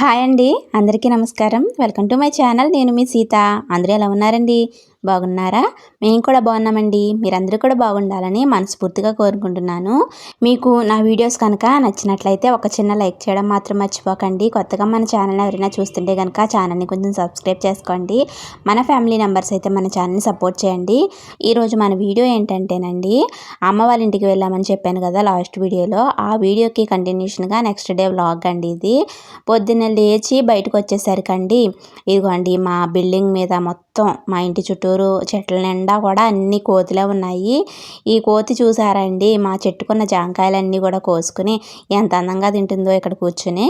Hi అండి. అందరికీ నమస్కారం. Welcome to my channel. నేను మీ సీత. అందరూ ఎలా ఉన్నారండి? బాగున్నారా? మేము కూడా బాగున్నామండి. మీరందరూ కూడా బాగుండాలని మనస్ఫూర్తిగా కోరుకుంటున్నాను. మీకు నా వీడియోస్ కనుక నచ్చినట్లయితే ఒక చిన్న లైక్ చేయడం మాత్రం మర్చిపోకండి. కొత్తగా మన ఛానల్ ఎవరైనా చూస్తుంటే కనుక ఛానల్ని కొంచెం సబ్స్క్రైబ్ చేసుకోండి. మన ఫ్యామిలీ మెంబర్స్ అయితే మన ఛానల్ని సపోర్ట్ చేయండి. ఈరోజు మన వీడియో ఏంటంటేనండి అమ్మ వాళ్ళ ఇంటికి వెళ్ళామని చెప్పాను కదా లాస్ట్ వీడియోలో. ఆ వీడియోకి కంటిన్యూషన్గా నెక్స్ట్ డే వ్లాగ్ అండి ఇది. పొద్దున్న లేచి బయటకు వచ్చేసరికండి ఇదిగోండి మా బిల్డింగ్ మీద మొత్తం మా ఇంటి చుట్టూ చుట్టూరు చెట్ల నిండా కూడా అన్ని కోతులే ఉన్నాయి. ఈ కోతి చూసారండి మా చెట్టుకున్న జాంకాయలన్నీ కూడా కోసుకుని ఎంత అందంగా తింటుందో ఇక్కడ కూర్చుని.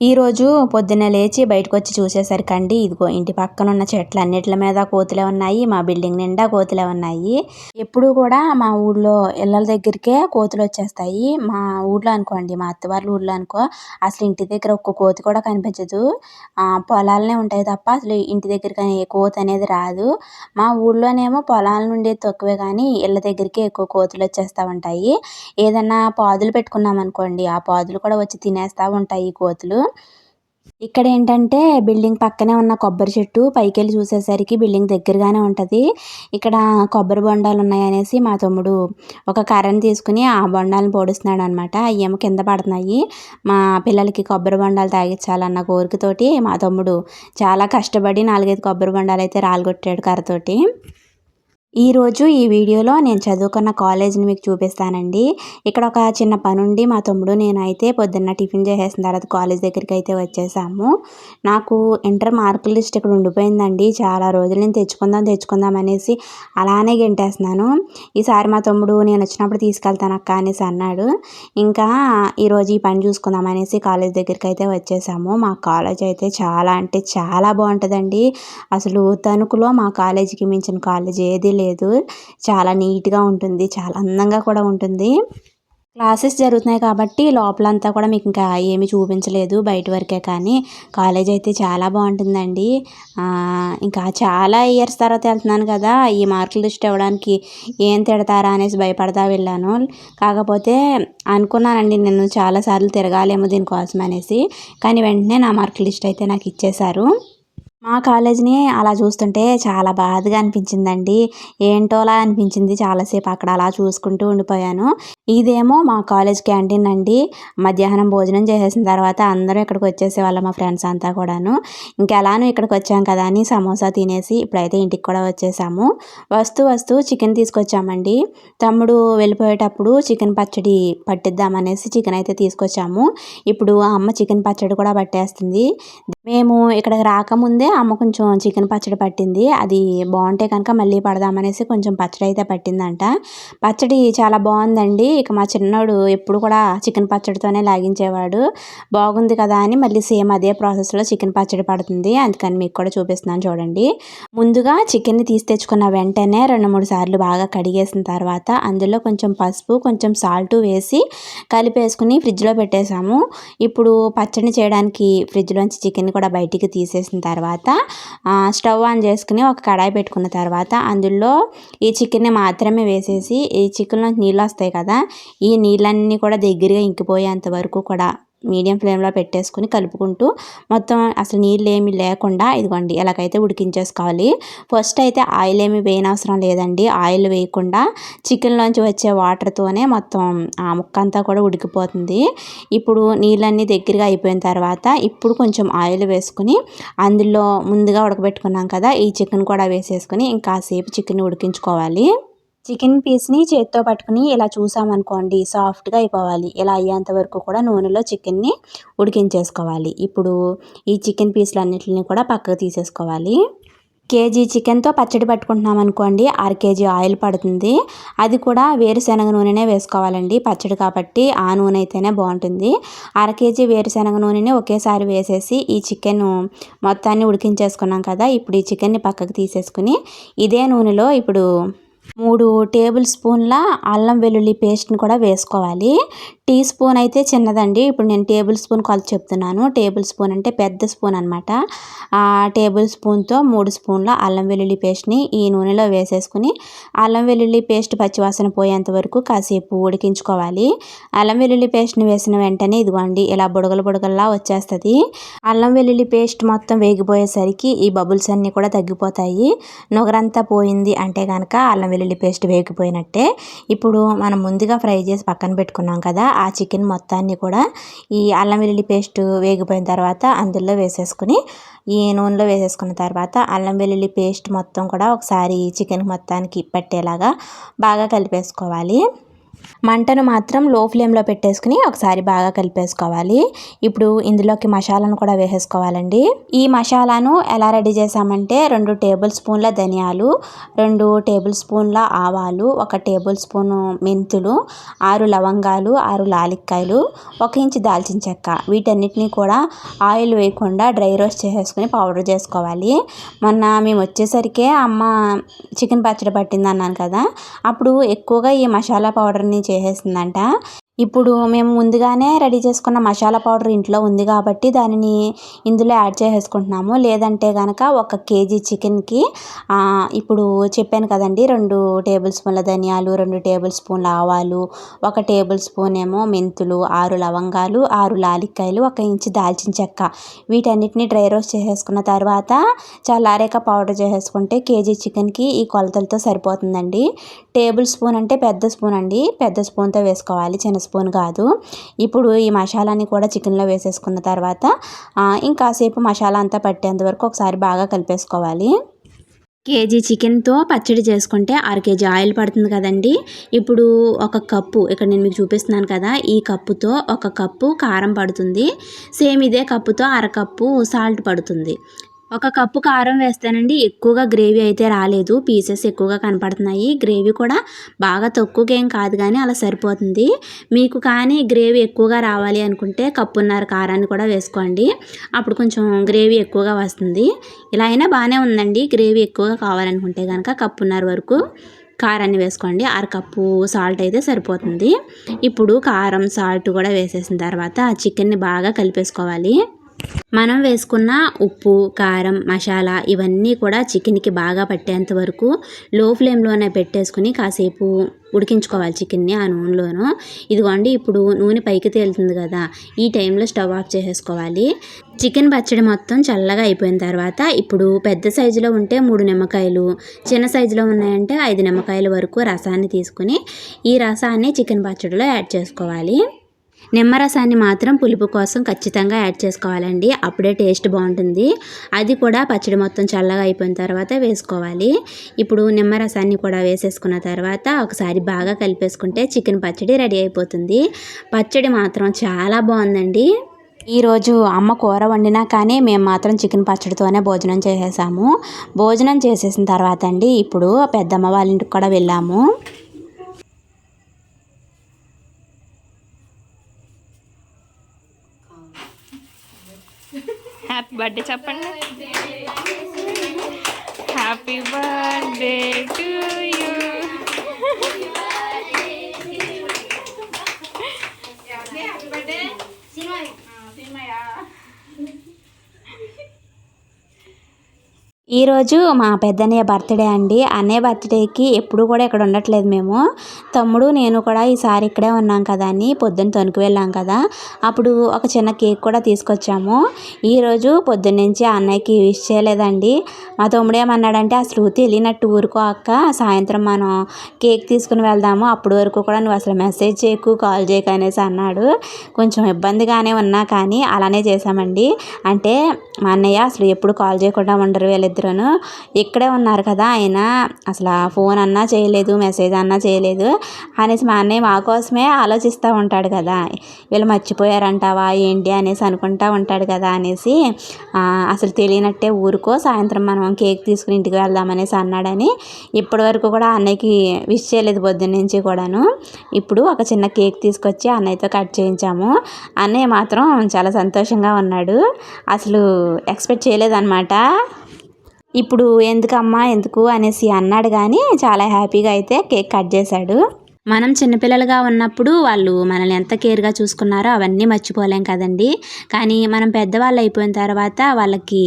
ఈరోజు పొద్దున్నే లేచి బయటకు వచ్చి చూసేసరికండి ఇదిగో ఇంటి పక్కన ఉన్న చెట్లు అన్నిటి మీద కోతులే ఉన్నాయి మా బిల్డింగ్ నిండా కోతులే ఉన్నాయి. ఎప్పుడు కూడా మా ఊళ్ళో ఇళ్ళ దగ్గరికే కోతులు వచ్చేస్తాయి. మా ఊళ్ళో అనుకోండి మా అత్తవారి ఊళ్ళో అనుకో అసలు ఇంటి దగ్గర ఒక్క కోతి కూడా కనిపించదు. పొలాలనే ఉంటాయి తప్ప అసలు ఇంటి దగ్గర కోతి అనేది రాదు. మా ఊళ్ళోనేమో పొలాల నుండి తక్కువే కానీ ఇళ్ళ దగ్గరికి ఎక్కువ కోతులు వచ్చేస్తూ ఉంటాయి. ఏదన్నా పాదులు పెట్టుకున్నాం అనుకోండి ఆ పాదులు కూడా వచ్చి తినేస్తూ ఉంటాయి కోతులు. ఇక్కడ ఏంటంటే బిల్డింగ్ పక్కనే ఉన్న కొబ్బరి చెట్టు పైకి వెళ్ళి చూసేసరికి బిల్డింగ్ దగ్గరగానే ఉంటుంది. ఇక్కడ కొబ్బరి బొండాలు ఉన్నాయనేసి మా తమ్ముడు ఒక కర్రను తీసుకుని ఆ బొండాలను పోడుస్తున్నాడు అనమాట అయ్యేమో కింద పడుతున్నాయి. మా పిల్లలకి కొబ్బరి బొండాలు తాగించాలన్న కోరికతోటి మా తమ్ముడు చాలా కష్టపడి నాలుగైదు కొబ్బరి బొండాలు అయితే రాలుగొట్టాడు కర్రతోటి. ఈరోజు ఈ వీడియోలో నేను చదువుకున్న కాలేజీని మీకు చూపిస్తానండి. ఇక్కడ ఒక చిన్న పని ఉండి మా తమ్ముడు నేనైతే పొద్దున్న టిఫిన్ చేసేసిన తర్వాత కాలేజ్ దగ్గరికి అయితే వచ్చేసాము. నాకు ఇంటర్ మార్కుల లిస్ట్ ఇక్కడ ఉండిపోయిందండి. చాలా రోజులు నేను తెచ్చుకుందాం తెచ్చుకుందాం అనేసి అలానే గెంటేస్తున్నాను. ఈసారి మా తమ్ముడు నేను వచ్చినప్పుడు తీసుకెళ్తాను అక్క అనేసి అన్నాడు. ఇంకా ఈరోజు ఈ పని చూసుకుందాం అనేసి కాలేజ్ దగ్గరికి అయితే వచ్చేసాము. మా కాలేజ్ అయితే చాలా అంటే చాలా బాగుంటుందండి. అసలు తణుకులో మా కాలేజీకి మించిన కాలేజ్ ఏది లేదు. లేదు. చాలా నీట్గా ఉంటుంది. చాలా అందంగా కూడా ఉంటుంది. క్లాసెస్ జరుగుతున్నాయి కాబట్టి లోపలంతా కూడా మీకు ఇంకా ఏమీ చూపించలేదు బయట వరకే కానీ. కాలేజ్ అయితే చాలా బాగుంటుందండి. ఇంకా చాలా ఇయర్స్ తర్వాత వెళ్తున్నాను కదా. ఈ మార్కులు దృష్టి ఇవ్వడానికి ఏం తిడతారా అనేసి భయపడతా వెళ్ళాను. కాకపోతే అనుకున్నానండి నేను చాలాసార్లు తిరగాలేమో దీనికోసం అనేసి. కానీ వెంటనే నా మార్కుల లిస్ట్ అయితే నాకు ఇచ్చేశారు. మా కాలేజీని అలా చూస్తుంటే చాలా బాధగా అనిపించిందండి. ఏంటోలా అనిపించింది చాలాసేపు అక్కడ అలా చూసుకుంటూ ఉండిపోయాను. ఇదేమో మా కాలేజ్ క్యాంటీన్ అండి. మధ్యాహ్నం భోజనం చేసేసిన తర్వాత అందరూ ఇక్కడికి వచ్చేసేవాళ్ళం మా ఫ్రెండ్స్ అంతా కూడాను. ఇంకెలానూ ఇక్కడికి వచ్చాం కదా అని సమోసా తినేసి ఇప్పుడైతే ఇంటికి కూడా వచ్చేసాము. వస్తూ వస్తూ చికెన్ తీసుకొచ్చామండి. తమ్ముడు వెళ్ళిపోయేటప్పుడు చికెన్ పచ్చడి పట్టిద్దామనేసి చికెన్ అయితే తీసుకొచ్చాము. ఇప్పుడు అమ్మ చికెన్ పచ్చడి కూడా పట్టేస్తుంది. మేము ఇక్కడికి రాకముందే అమ్మ కొంచెం చికెన్ పచ్చడి పట్టింది. అది బాగుంటే కనుక మళ్ళీ పడదామనేసి కొంచెం పచ్చడి అయితే పట్టిందంట. పచ్చడి చాలా బాగుందండి. ఇక మా చిన్నోడు ఎప్పుడు కూడా చికెన్ పచ్చడితోనే లాగించేవాడు. బాగుంది కదా అని మళ్ళీ సేమ్ అదే ప్రాసెస్లో చికెన్ పచ్చడి పడుతుంది. అందుకని మీకు కూడా చూపిస్తున్నాను చూడండి. ముందుగా చికెన్ని తీసి తెచ్చుకున్న వెంటనే రెండు మూడు సార్లు బాగా కడిగేసిన తర్వాత అందులో కొంచెం పసుపు కొంచెం సాల్ట్ వేసి కలిపేసుకుని ఫ్రిడ్జ్లో పెట్టేసాము ఇప్పుడు పచ్చడి చేయడానికి ఫ్రిడ్జ్లోంచి చికెన్ కూడా బయటికి తీసేసిన తర్వాత స్టవ్ ఆన్ చేసుకుని ఒక కడాయి పెట్టుకున్న తర్వాత అందులో ఈ చికెన్ని మాత్రమే వేసేసి ఈ చికెన్లో నీళ్ళు వస్తాయి కదా ఈ నీళ్ళన్నీ కూడా దగ్గరగా ఇంకిపోయేంత వరకు కూడా మీడియం ఫ్లేమ్లో పెట్టేసుకుని కలుపుకుంటూ మొత్తం అసలు నీళ్ళు ఏమి లేకుండా ఇదిగోండి ఎలాగైతే ఉడికించేసుకోవాలి. ఫస్ట్ అయితే ఆయిల్ ఏమి వేయనవసరం లేదండి. ఆయిల్ వేయకుండా చికెన్లోంచి వచ్చే వాటర్తోనే మొత్తం ఆ ముక్క అంతా కూడా ఉడికిపోతుంది. ఇప్పుడు నీళ్ళన్నీ దగ్గరగా అయిపోయిన తర్వాత ఇప్పుడు కొంచెం ఆయిల్ వేసుకుని అందులో ముందుగా ఉడకబెట్టుకున్నాం కదా ఈ చికెన్ కూడా వేసేసుకుని ఇంకాసేపు చికెన్ ఉడికించుకోవాలి. చికెన్ పీస్ని చేత్తో పట్టుకుని ఇలా చూసామనుకోండి సాఫ్ట్గా అయిపోవాలి. ఇలా అయ్యేంత వరకు కూడా నూనెలో చికెన్ని ఉడికించేసుకోవాలి. ఇప్పుడు ఈ చికెన్ పీస్లు కూడా పక్కకు తీసేసుకోవాలి. కేజీ చికెన్తో పచ్చడి పట్టుకుంటున్నాం అనుకోండి అర కేజీ ఆయిల్ పడుతుంది. అది కూడా వేరుశనగ నూనెనే వేసుకోవాలండి. పచ్చడి కాబట్టి ఆ నూనె అయితేనే బాగుంటుంది. అర కేజీ వేరుశనగ నూనెని ఒకేసారి వేసేసి ఈ చికెన్ మొత్తాన్ని ఉడికించేసుకున్నాం కదా ఇప్పుడు ఈ చికెన్ని పక్కకు తీసేసుకుని ఇదే నూనెలో ఇప్పుడు మూడు టేబుల్ స్పూన్ల అల్లం వెల్లుల్లి పేస్ట్ని కూడా వేసుకోవాలి. టీ స్పూన్ అయితే చిన్నదండి. ఇప్పుడు నేను టేబుల్ స్పూన్ కొలత చెప్తున్నాను. టేబుల్ స్పూన్ అంటే పెద్ద స్పూన్ అనమాట ఆ టేబుల్ స్పూన్తో మూడు స్పూన్ల అల్లం వెల్లుల్లి పేస్ట్ని ఈ నూనెలో వేసేసుకుని అల్లం వెల్లుల్లి పేస్ట్ పచ్చివాసన పోయేంత వరకు కాసేపు ఉడికించుకోవాలి. అల్లం వెల్లుల్లి పేస్ట్ని వేసిన వెంటనే ఇదిగోండి ఇలా బుడగలు బుడగల్లా వచ్చేస్తుంది. అల్లం వెల్లుల్లి పేస్ట్ మొత్తం వేగిపోయేసరికి ఈ బబుల్స్ అన్నీ కూడా తగ్గిపోతాయి. నొగరంతా పోయింది అంటే కనుక అల్లం వెల్లుల్లి పేస్ట్ వేగిపోయినట్టే. ఇప్పుడు మనం ముందుగా ఫ్రై చేసి పక్కన పెట్టుకున్నాం కదా ఆ చికెన్ మొత్తాన్ని కూడా ఈ అల్లం వెల్లుల్లి పేస్ట్ వేగిపోయిన తర్వాత అందులో వేసేసుకుని ఈ నూనెలో వేసేసుకున్న తర్వాత అల్లం వెల్లుల్లి పేస్ట్ మొత్తం కూడా ఒకసారి చికెన్ మొత్తానికి పట్టేలాగా బాగా కలిపేసుకోవాలి. మంటను మాత్రం లో ఫ్లేమ్లో పెట్టేసుకుని ఒకసారి బాగా కలిపేసుకోవాలి. ఇప్పుడు ఇందులోకి మసాలాను కూడా వేసేసుకోవాలండి. ఈ మసాలాను ఎలా రెడీ చేసామంటే రెండు టేబుల్ స్పూన్ల ధనియాలు రెండు టేబుల్ స్పూన్ల ఆవాలు ఒక టేబుల్ స్పూన్ మెంతులు ఆరు లవంగాలు ఆరు లాలిక్కాయలు ఒక ఇంచు దాల్చిన చెక్క. వీటన్నిటిని కూడా ఆయిల్ వేయకుండా డ్రై రోస్ట్ చేసేసుకుని పౌడర్ చేసుకోవాలి. మొన్న మేము వచ్చేసరికే అమ్మ చికెన్ పచ్చడి పట్టింది అన్నాను కదా అప్పుడు ఎక్కువగా ఈ మసాలా పౌడర్ని చేసేసిందంట ఇప్పుడు మేము ముందుగానే రెడీ చేసుకున్న మసాలా పౌడర్ ఇంట్లో ఉంది కాబట్టి దానిని ఇందులో యాడ్ చేసేసుకుంటున్నాము. లేదంటే కనుక ఒక కేజీ చికెన్కి ఇప్పుడు చెప్పాను కదండి రెండు టేబుల్ స్పూన్ల ధనియాలు రెండు టేబుల్ స్పూన్ల ఆవాలు ఒక టేబుల్ స్పూన్ ఏమో మెంతులు ఆరు లవంగాలు ఆరు లాలిక్కాయలు ఒక ఇంచు దాల్చిన చెక్క. వీటన్నిటిని డ్రై రోస్ట్ చేసేసుకున్న తర్వాత చల్లారేక పౌడర్ చేసేసుకుంటే కేజీ చికెన్కి ఈ కొలతలతో సరిపోతుందండి. టేబుల్ స్పూన్ అంటే పెద్ద స్పూన్ అండి. పెద్ద స్పూన్తో వేసుకోవాలి చిన్న స్పూన్ కాదు. ఇప్పుడు ఈ మసాలాని కూడా చికెన్లో వేసేసుకున్న తర్వాత ఇంకాసేపు మసాలా అంతా పట్టేంత వరకు ఒకసారి బాగా కలిపేసుకోవాలి. కేజీ చికెన్తో పచ్చడి చేసుకుంటే అర కేజీ ఆయిల్ పడుతుంది కదండి. ఇప్పుడు ఒక కప్పు ఇక్కడ నేను మీకు చూపిస్తున్నాను కదా ఈ కప్పుతో ఒక కప్పు కారం పడుతుంది. సేమ్ ఇదే కప్పుతో అర కప్పు సాల్ట్ పడుతుంది. ఒక కప్పు కారం వేస్తానండి. ఎక్కువగా గ్రేవీ అయితే రాలేదు. పీసెస్ ఎక్కువగా కనపడుతున్నాయి. గ్రేవీ కూడా బాగా తక్కువగా ఏం కాదు కానీ అలా సరిపోతుంది. మీకు కానీ గ్రేవీ ఎక్కువగా రావాలి అనుకుంటే కప్పున్నర కారాన్ని కూడా వేసుకోండి. అప్పుడు కొంచెం గ్రేవీ ఎక్కువగా వస్తుంది. ఇలా అయినా బాగానే ఉందండి. గ్రేవీ ఎక్కువగా కావాలనుకుంటే కనుక కప్పున్నర వరకు కారాన్ని వేసుకోండి. అరకప్పు సాల్ట్ అయితే సరిపోతుంది. ఇప్పుడు కారం సాల్ట్ కూడా వేసేసిన తర్వాత ఆ చికెన్ని బాగా కలిపేసుకోవాలి. మనం వేసుకున్న ఉప్పు కారం మసాలా ఇవన్నీ కూడా చికెన్కి బాగా పట్టేంత వరకు లో ఫ్లేమ్లోనే పెట్టేసుకుని కాసేపు ఉడికించుకోవాలి చికెన్ని ఆ నూనెలోనూ. ఇదిగోండి ఇప్పుడు నూనె పైకి తేలుతుంది కదా ఈ టైంలో స్టవ్ ఆఫ్ చేసేసుకోవాలి. చికెన్ పచ్చడి మొత్తం చల్లగా అయిపోయిన తర్వాత ఇప్పుడు పెద్ద సైజులో ఉంటే మూడు నిమ్మకాయలు చిన్న సైజులో ఉన్నాయంటే ఐదు నిమ్మకాయల వరకు రసాన్ని తీసుకుని ఈ రసాన్ని చికెన్ పచ్చడిలో యాడ్ చేసుకోవాలి. నిమ్మరసాన్ని మాత్రం పులుపు కోసం ఖచ్చితంగా యాడ్ చేసుకోవాలండి. అప్పుడే టేస్ట్ బాగుంటుంది. అది కూడా పచ్చడి మొత్తం చల్లగా అయిపోయిన తర్వాత వేసుకోవాలి. ఇప్పుడు నిమ్మరసాన్ని కూడా వేసేసుకున్న తర్వాత ఒకసారి బాగా కలిపేసుకుంటే చికెన్ పచ్చడి రెడీ అయిపోతుంది. పచ్చడి మాత్రం చాలా బాగుందండి. ఈరోజు అమ్మ కూర వండినా కానీ మేము మాత్రం చికెన్ పచ్చడితోనే భోజనం చేసేసాము. భోజనం చేసేసిన తర్వాత అండి ఇప్పుడు పెద్దమ్మ వాళ్ళ ఇంటికి కూడా వెళ్ళాము. బర్త్డే చెప్పండి. హ్యాపీ బర్త్డే టు ఈరోజు మా పెద్దన్నయ్య బర్త్డే అండి. అన్నయ్య బర్త్డేకి ఎప్పుడు కూడా ఇక్కడ ఉండట్లేదు మేము. తమ్ముడు నేను కూడా ఈసారి ఇక్కడే ఉన్నాం కదా అని పొద్దున్న తొనికి వెళ్ళాం కదా. అప్పుడు ఒక చిన్న కేక్ కూడా తీసుకొచ్చాము. ఈరోజు పొద్దున్న నుంచి అన్నయ్యకి విష్ చేయలేదండి. మా తమ్ముడు ఏమన్నాడంటే అసలు తెలియనట్టు ఊరుకో అక్క. సాయంత్రం మనం కేక్ తీసుకుని వెళ్దాము. అప్పుడు వరకు కూడా నువ్వు అసలు మెసేజ్ చేయకు కాల్ చేయకు అనేసి అన్నాడు. కొంచెం ఇబ్బందిగానే ఉన్నా కానీ అలానే చేశామండి. అంటే మా అన్నయ్య అసలు ఎప్పుడు కాల్ చేయకుండా ఉండరు. వీళ్ళిద్దరు మాత్రను ఇక్కడే ఉన్నారు కదా ఆయన. అసలు ఫోన్ అన్నా చేయలేదు మెసేజ్ అన్నా చేయలేదు. అనేసి మా అన్నయ్య మా కోసమే ఆలోచిస్తూ ఉంటాడు కదా. వీళ్ళు మర్చిపోయారంటావా? ఏంటి? అనేసి అనుకుంటా ఉంటాడు కదా అనేసి. అసలు తెలియనట్టే ఊరుకో సాయంత్రం మనం కేక్ తీసుకుని ఇంటికి వెళ్దామనేసి అన్నాడని ఇప్పటి వరకు కూడా అన్నయ్యకి విష్ చేయలేదు పొద్దున్న నుంచి కూడాను. ఇప్పుడు ఒక చిన్న కేక్ తీసుకొచ్చి అన్నయ్యతో కట్ చేయించాము. అన్నయ్య మాత్రం చాలా సంతోషంగా ఉన్నాడు. అసలు ఎక్స్పెక్ట్ చేయలేదన్నమాట. ఇప్పుడు ఎందుకమ్మా ఎందుకు అనేసి అన్నాడు కానీ చాలా హ్యాపీగా అయితే కేక్ కట్ చేశాడు. మనం చిన్నపిల్లలుగా ఉన్నప్పుడు వాళ్ళు మనల్ని ఎంత కేర్గా చూసుకున్నారో అవన్నీ మర్చిపోలేం కదండి. కానీ మనం పెద్దవాళ్ళు అయిపోయిన తర్వాత వాళ్ళకి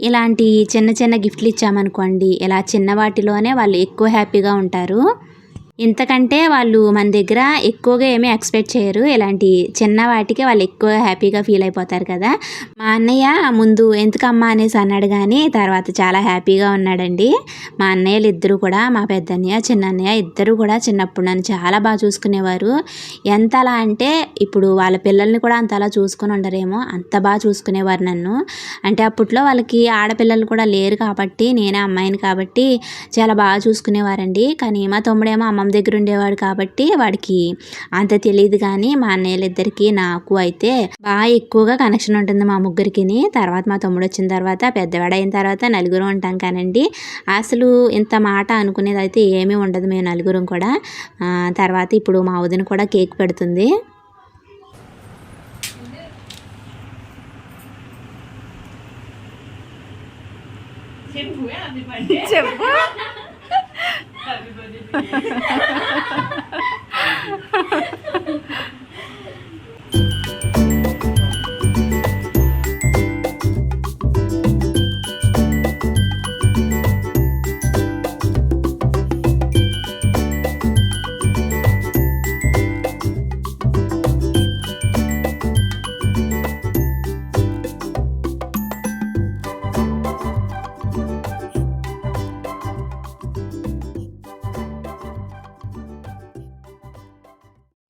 ఇలాంటి చిన్న చిన్న గిఫ్ట్లు ఇచ్చామనుకోండి ఇలా చిన్న వాటిలోనే వాళ్ళు ఎక్కువ హ్యాపీగా ఉంటారు. ఇంతకంటే వాళ్ళు మన దగ్గర ఎక్కువగా ఏమీ ఎక్స్పెక్ట్ చేయరు. ఇలాంటి చిన్న వాటికి వాళ్ళు ఎక్కువ హ్యాపీగా ఫీల్ అయిపోతారు కదా. మా అన్నయ్య ముందు ఎందుకమ్మా? అనేసి అన్నాడు కానీ తర్వాత చాలా హ్యాపీగా ఉన్నాడండి. మా అన్నయ్యలు ఇద్దరు కూడా మా పెద్దన్నయ్య చిన్న అన్నయ్య ఇద్దరు కూడా చిన్నప్పుడు నన్ను చాలా బాగా చూసుకునేవారు. ఎంత అలా అంటే ఇప్పుడు వాళ్ళ పిల్లల్ని కూడా అంత అలా చూసుకుని ఉండరేమో అంత బాగా చూసుకునేవారు నన్ను. అంటే అప్పట్లో వాళ్ళకి ఆడపిల్లలు కూడా లేరు కాబట్టి నేనే అమ్మాయిని కాబట్టి చాలా బాగా చూసుకునేవారండి. కానీ మా తమ్ముడేమో అమ్మమ్మ దగ్గర ఉండేవాడు కాబట్టి వాడికి అంత తెలియదు కానీ మా అన్నయ్యలిద్దరికి నాకు అయితే బాగా ఎక్కువగా కనెక్షన్ ఉంటుంది మా ముగ్గురికి తర్వాత మా తమ్ముడు వచ్చిన తర్వాత పెద్దవాడు అయిన తర్వాత నలుగురు ఉంటాం కానండి. అసలు ఇంత మాట అనుకునేది అయితే ఏమీ ఉండదు మేము నలుగురం కూడా. తర్వాత ఇప్పుడు మా వదిన కూడా కేక్ పెడుతుంది. చెప్పు.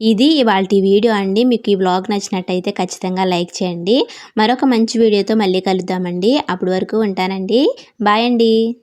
ఇది ఇవాళ వీడియో అండి. మీకు ఈ వ్లాగ్ నచ్చినట్టయితే ఖచ్చితంగా లైక్ చేయండి. మరొక మంచి వీడియోతో మళ్ళీ కలుద్దామండి. అప్పటి వరకు ఉంటానండి. బాయ్ అండి.